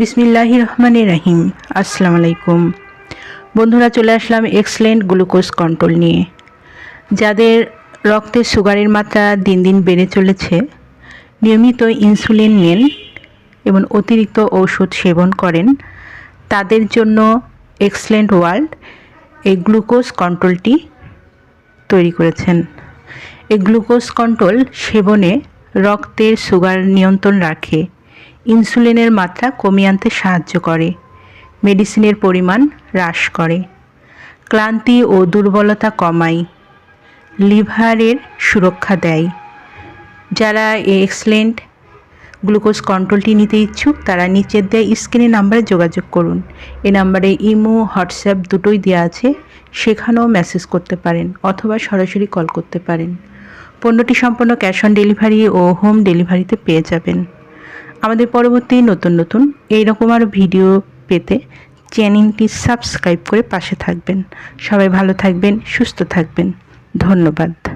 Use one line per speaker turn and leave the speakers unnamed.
বিসমিল্লাহি রহমানির রাহিম আসসালামু আলাইকুম বন্ধুরা, চলে আসলাম এক্সেলেন্ট গ্লুকোজ কন্ট্রোল নিয়ে। যাদের রক্তে সুগারের মাত্রা দিন দিন বেড়ে চলেছে, নিয়মিত ইনসুলিন নেন এবং অতিরিক্ত ঔষধ সেবন করেন, তাদের জন্য এক্সেলেন্ট ওয়ার্ল্ড এই গ্লুকোজ কন্ট্রোলটি তৈরি করেছেন। এই গ্লুকোজ কন্ট্রোল সেবনে রক্তের সুগার নিয়ন্ত্রণ রাখে। ইনসুলিনের মাত্রা কমিয়ে আনতে সাহায্য করে, মেডিসিনের পরিমাণ হ্রাস করে। ক্লান্তি ও দুর্বলতা কমায়, লিভারের সুরক্ষা দেয়। যারা এক্সেলেন্ট গ্লুকোজ কন্ট্রোলটি নিতে ইচ্ছুক, তারা নিচের দেয় স্ক্রিনে নাম্বারে যোগাযোগ করুন। এ নাম্বারে ইমো, হোয়াটসঅ্যাপ দুটোই দেওয়া আছে, সেখানেও মেসেজ করতে পারেন অথবা সরাসরি কল করতে পারেন। পণ্যটি সম্পূর্ণ ক্যাশ অন ডেলিভারি ও হোম ডেলিভারিতে পেয়ে যাবেন। আমাদের পরবর্তী নতুন নতুন এইরকম আরও ভিডিও পেতে চ্যানেলটি সাবস্ক্রাইব করে পাশে থাকবেন। সবাই ভালো থাকবেন, সুস্থ থাকবেন। ধন্যবাদ।